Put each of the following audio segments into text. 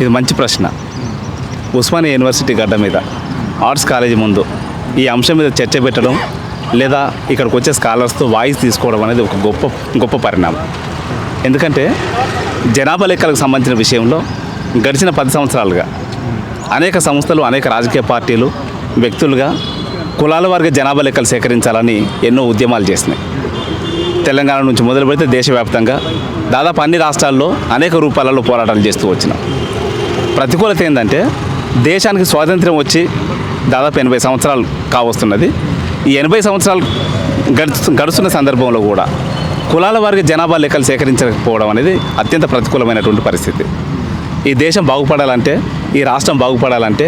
ఇది మంచి ప్రశ్న. ఉస్మానియా యూనివర్సిటీ గడ్డ మీద ఆర్ట్స్ కాలేజీ ముందు ఈ అంశం మీద చర్చ పెట్టడం లేదా ఇక్కడికి వచ్చే స్కాలర్స్తో వాయిస్ తీసుకోవడం అనేది ఒక గొప్ప గొప్ప పరిణామం. ఎందుకంటే జనాభా లెక్కలకు సంబంధించిన విషయంలో గడిచిన పది సంవత్సరాలుగా అనేక సంస్థలు అనేక రాజకీయ పార్టీలు వ్యక్తులుగా కులాల వారిగా జనాభా లెక్కలు సేకరించాలని ఎన్నో ఉద్యమాలు చేసినాయి. తెలంగాణ నుంచి మొదలు పెడితే దేశవ్యాప్తంగా దాదాపు అన్ని రాష్ట్రాల్లో అనేక రూపాలలో పోరాటాలు చేస్తూ వచ్చినాం. ప్రతికూలత ఏంటంటే దేశానికి స్వాతంత్ర్యం వచ్చి దాదాపు ఎనభై సంవత్సరాలు కావస్తున్నది. ఈ ఎనభై సంవత్సరాలు గడుచు గడుస్తున్న సందర్భంలో కూడా కులాల వారికి జనాభా లెక్కలు సేకరించకపోవడం అనేది అత్యంత ప్రతికూలమైనటువంటి పరిస్థితి. ఈ దేశం బాగుపడాలంటే ఈ రాష్ట్రం బాగుపడాలంటే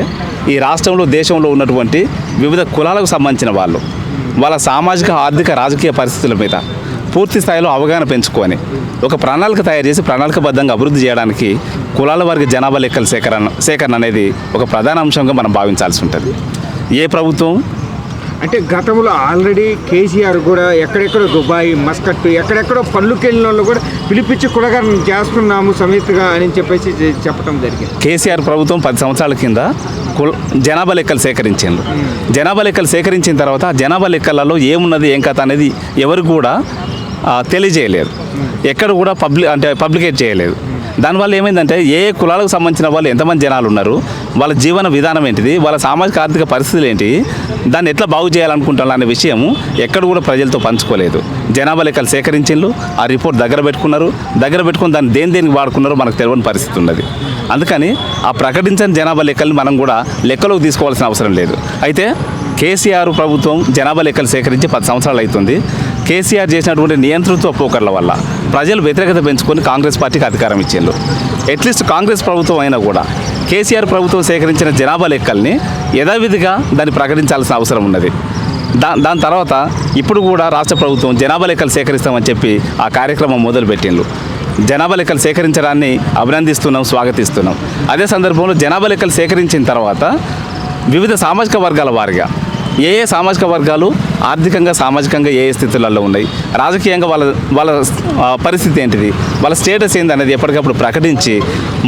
ఈ రాష్ట్రంలో దేశంలో ఉన్నటువంటి వివిధ కులాలకు సంబంధించిన వాళ్ళు వాళ్ళ సామాజిక ఆర్థిక రాజకీయ పరిస్థితుల మీద పూర్తి స్థాయిలో అవగాహన పెంచుకొని ఒక ప్రణాళిక తయారు చేసి ప్రణాళికబద్ధంగా అభివృద్ధి చేయడానికి కులాల వారికి జనాభా లెక్కల సేకరణ సేకరణ అనేది ఒక ప్రధాన అంశంగా మనం భావించాల్సి ఉంటుంది. ఏ ప్రభుత్వం? అంటే గతంలో ఆల్రెడీ కేసీఆర్ కూడా ఎక్కడెక్కడో దుబాయ్ మస్కట్ ఎక్కడెక్కడో పళ్ళుకెళ్ళిన వాళ్ళు కూడా పిలిపించి కులగారం చేస్తున్నాము సమేతగా అని చెప్పేసి చెప్పడం జరిగింది. కేసీఆర్ ప్రభుత్వం పది సంవత్సరాల కింద కుల జనాభా లెక్కలు సేకరించిండ్రు జనాభా లెక్కలు సేకరించిన తర్వాత జనాభా లెక్కలలో ఏమున్నది ఏం కథ అనేది ఎవరు కూడా తెలియజేయలేదు. ఎక్కడ కూడా పబ్లిక్ అంటే పబ్లికేట్ చేయలేదు. దానివల్ల ఏమైందంటే ఏ ఏ కులాలకు సంబంధించిన వాళ్ళు ఎంతమంది జనాలు ఉన్నారు వాళ్ళ జీవన విధానం ఏంటిది వాళ్ళ సామాజిక ఆర్థిక పరిస్థితులు ఏంటి దాన్ని ఎట్లా బాగు చేయాలనుకుంటున్నారు అనే విషయం ఎక్కడ కూడా ప్రజలతో పంచుకోలేదు. జనాభా లెక్కలు సేకరించిండ్రు ఆ రిపోర్ట్ దగ్గర పెట్టుకున్నారు దగ్గర పెట్టుకుని దాన్ని దేని దేనికి వాడుకున్నారో మనకు తెలియని పరిస్థితి ఉన్నది. అందుకని ఆ ప్రకటించిన జనాభా లెక్కల్ని మనం కూడా లెక్కలోకి తీసుకోవాల్సిన అవసరం లేదు. అయితే కేసీఆర్ ప్రభుత్వం జనాభా లెక్కలు సేకరించి పది సంవత్సరాలు అవుతుంది. కేసీఆర్ చేసినటువంటి నియంతృత్వ పోకర్ల వల్ల ప్రజలు వ్యతిరేకత పెంచుకొని కాంగ్రెస్ పార్టీకి అధికారం ఇచ్చిండ్రు. అట్లీస్ట్ కాంగ్రెస్ ప్రభుత్వం అయినా కూడా కేసీఆర్ ప్రభుత్వం సేకరించిన జనాభా లెక్కల్ని యథావిధిగా దాన్ని ప్రకటించాల్సిన అవసరం ఉన్నది. దా దాని తర్వాత ఇప్పుడు కూడా రాష్ట్ర ప్రభుత్వం జనాభా లెక్కలు సేకరిస్తామని చెప్పి ఆ కార్యక్రమం మొదలుపెట్టిండ్రు. జనాభా లెక్కలు సేకరించడాన్ని అభినందిస్తున్నాం స్వాగతిస్తున్నాం. అదే సందర్భంలో జనాభా లెక్కలు సేకరించిన తర్వాత వివిధ సామాజిక వర్గాల వారిగా ఏ ఏ సామాజిక వర్గాలు ఆర్థికంగా సామాజికంగా ఏ స్థితులలో ఉన్నాయి? రాజకీయంగా వాళ్ళ వాళ్ళ పరిస్థితి ఏంటిది? వాళ్ళ స్టేటస్ ఏంది అనేది ఎప్పటికప్పుడు ప్రకటించి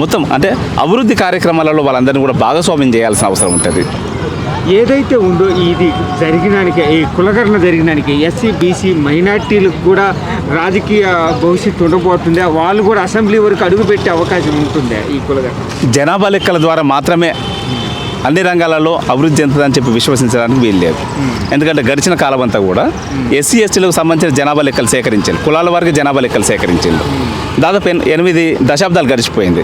మొత్తం అంటే అభివృద్ధి కార్యక్రమాలలో వాళ్ళందరినీ కూడా భాగస్వామ్యం చేయాల్సిన అవసరం ఉంటుంది. ఏదైతే ఉందో ఇది జరిగినానికి ఈ కులగరణ జరిగినానికి ఎస్సీ బీసీ మైనార్టీలకు కూడా రాజకీయ భవిష్యత్తు ఉండబోతుందా వాళ్ళు కూడా అసెంబ్లీ వరకు అడుగుపెట్టే అవకాశం ఉంటుందా ఈ కులగరణ జనాభా లెక్కల ద్వారా మాత్రమే అన్ని రంగాలలో అభివృద్ధి చెందుతుందని చెప్పి విశ్వసించడానికి వీలు లేదు. ఎందుకంటే గడిచిన కాలం అంతా కూడా ఎస్సీ ఎస్టీలకు సంబంధించిన జనాభా లెక్కలు సేకరించారు కులాల వారికి జనాభా లెక్కలు సేకరించింది. దాదాపు ఎన్- ఎనిమిది దశాబ్దాలు గడిచిపోయింది.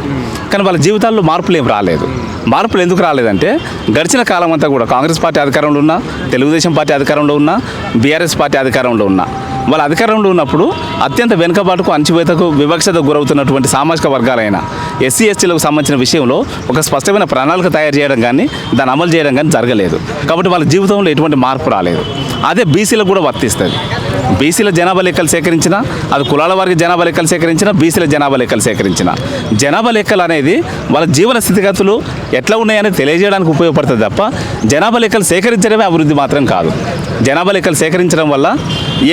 కానీ వాళ్ళ జీవితాల్లో మార్పులు ఏం రాలేదు. మార్పులు ఎందుకు రాలేదంటే గడిచిన కాలం అంతా కూడా కాంగ్రెస్ పార్టీ అధికారంలో ఉన్నా తెలుగుదేశం పార్టీ అధికారంలో ఉన్నా బీఆర్ఎస్ పార్టీ అధికారంలో ఉన్నా వాళ్ళ అధికారంలో ఉన్నప్పుడు అత్యంత వెనుకబాటుకు అంచువేతకు వివక్షత గురవుతున్నటువంటి సామాజిక వర్గాలైన ఎస్సీ ఎస్టీలకు సంబంధించిన విషయంలో ఒక స్పష్టమైన ప్రణాళిక తయారు చేయడం కానీ దాన్ని అమలు చేయడం కానీ జరగలేదు. కాబట్టి వాళ్ళ జీవితంలో ఎటువంటి మార్పు రాలేదు. అదే బీసీలకు కూడా వర్తిస్తుంది. బీసీల జనాభా లెక్కలు సేకరించిన అది కులాల వారికి జనాభా లెక్కలు సేకరించిన బీసీల జనాభా లెక్కలు సేకరించిన. జనాభా లెక్కలు అనేది వాళ్ళ జీవన స్థితిగతులు ఎట్లా ఉన్నాయని తెలియజేయడానికి ఉపయోగపడుతుంది తప్ప జనాభా లెక్కలు సేకరించడమే అభివృద్ధి మాత్రం కాదు. జనాభా లెక్కలు సేకరించడం వల్ల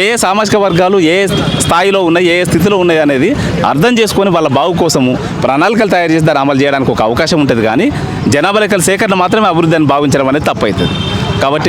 ఏ ఏ సామాజిక వర్గాలు ఏ స్థాయిలో ఉన్నాయి ఏ ఏ స్థితిలో ఉన్నాయి అనేది అర్థం చేసుకొని వాళ్ళ బాగు కోసము ప్రణాళికలు తయారు చేసి దాన్ని అమలు చేయడానికి ఒక అవకాశం ఉంటుంది. కానీ జనాభా లెక్కల సేకరణ మాత్రమే అభివృద్ధి అని భావించడం అనేది తప్పవుతుంది కాబట్టి